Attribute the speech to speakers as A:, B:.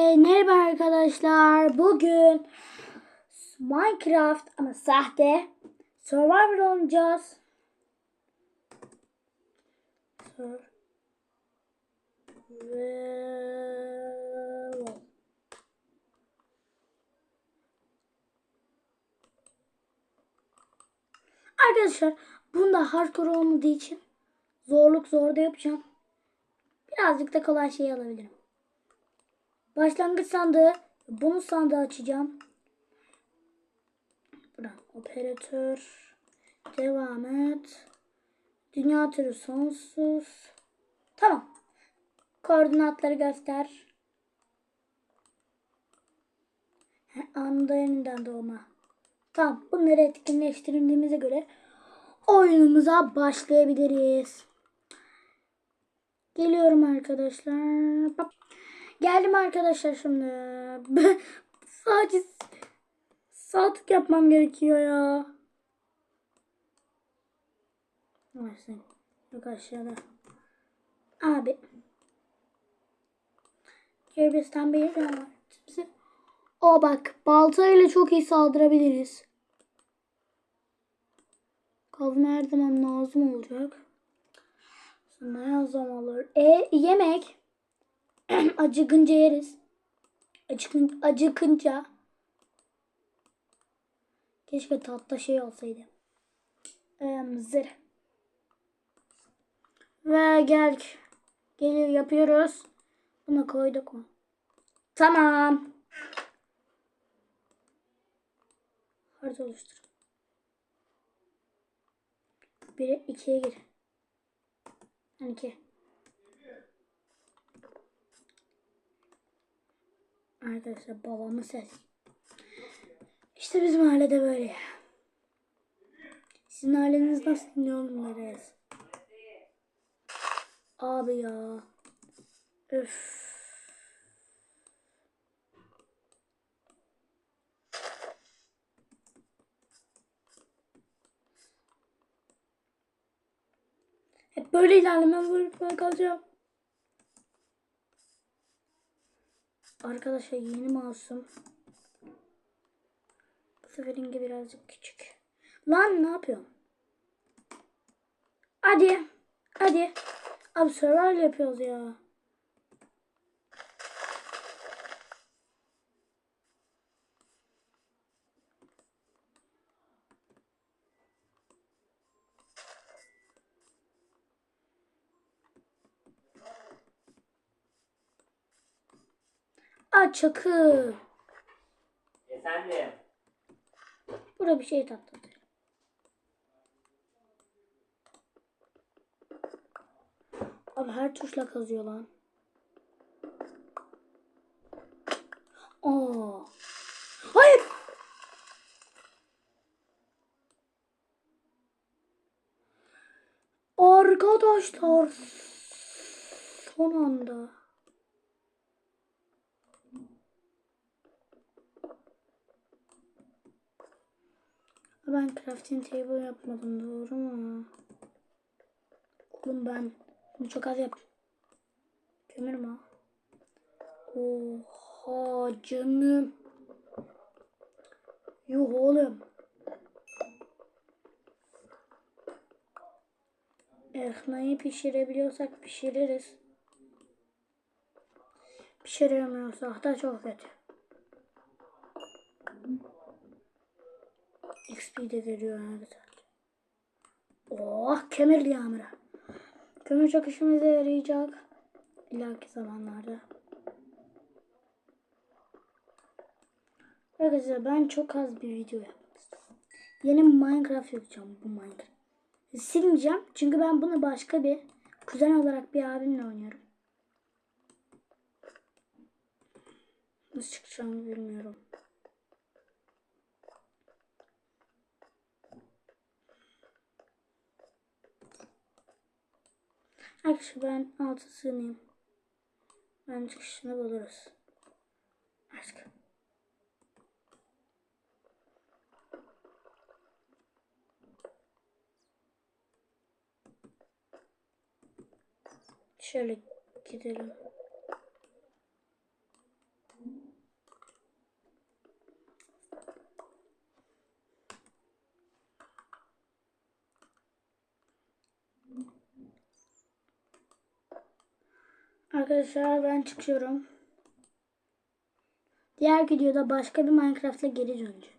A: E, Merhaba arkadaşlar. Bugün Minecraft ama sahte Survivor oynayacağız. Survival. Arkadaşlar bunda hardcore olmadığı için zorluk zorda yapacağım. Birazcık da kolay şey alabilirim. Başlangıç sandığı. Bonus sandığı açacağım. Buradan operatör. Devam et. Dünya türü sonsuz. Tamam. Koordinatları göster. Anında yeniden doğma. Tamam. Bunları etkinleştirdiğimize göre oyunumuza başlayabiliriz. Geliyorum arkadaşlar. Bak. Geldim arkadaşlar şimdi. Sadece sağ tık yapmam gerekiyor ya. Neyse. Yok aşağıda. Abi. Kırgızistan bir yer var. O bak baltayla çok iyi saldırabiliriz. Kazma her zaman lazım olacak. Ne yazam olur? E yemek. acıkınca yeriz. Acıkın, acıkınca. Keşke tatlı şey olsaydı. Ee, zırh. Ve gel. Geliyor yapıyoruz. Bunu koyduk mu? Tamam. Harita oluştur. 1'e 2'ye gir. Hani 12. Arkadaşlar babamın ses. İşte bizim ailede böyle. Sizin aileniz nasıl yorumlara yaz. Abi ya. Öf. Hep böyle ilerlemem zorunda kalacağım. Arkadaşlar yeni masum. Bu seferinki birazcık küçük. Lan ne yapıyorsun? Hadi. Hadi. Abi survival yapıyoruz ya. Aa çakı.
B: Efendim.
A: Burada bir şey tatlı. Abi her tuşla kazıyor lan. Aa. Hayır. Arkadaşlar son anda. Ben crafting table yapmadım doğru mu? Oğlum ben bunu çok az yaptım. Kömür mü? Oha canım. Yuh oğlum. Ekmeği pişirebiliyorsak pişiririz. Pişiremiyorsak da çok kötü. XP de veriyor ha güzel. Oh kömür yağmuru. Kömür çok işimize yarayacak. İleriki zamanlarda. Arkadaşlar ben çok az bir video istiyorum. Yeni Minecraft yapacağım bu Minecraft. Silmeyeceğim çünkü ben bunu başka bir kuzen olarak bir abimle oynuyorum. Nasıl çıkacağını bilmiyorum. Arkadaşlar ben altı sığınayım. Ben çıkışını buluruz. Artık. Şöyle gidelim. Arkadaşlar ben çıkıyorum. Diğer videoda başka bir Minecraft'la geri döneceğim.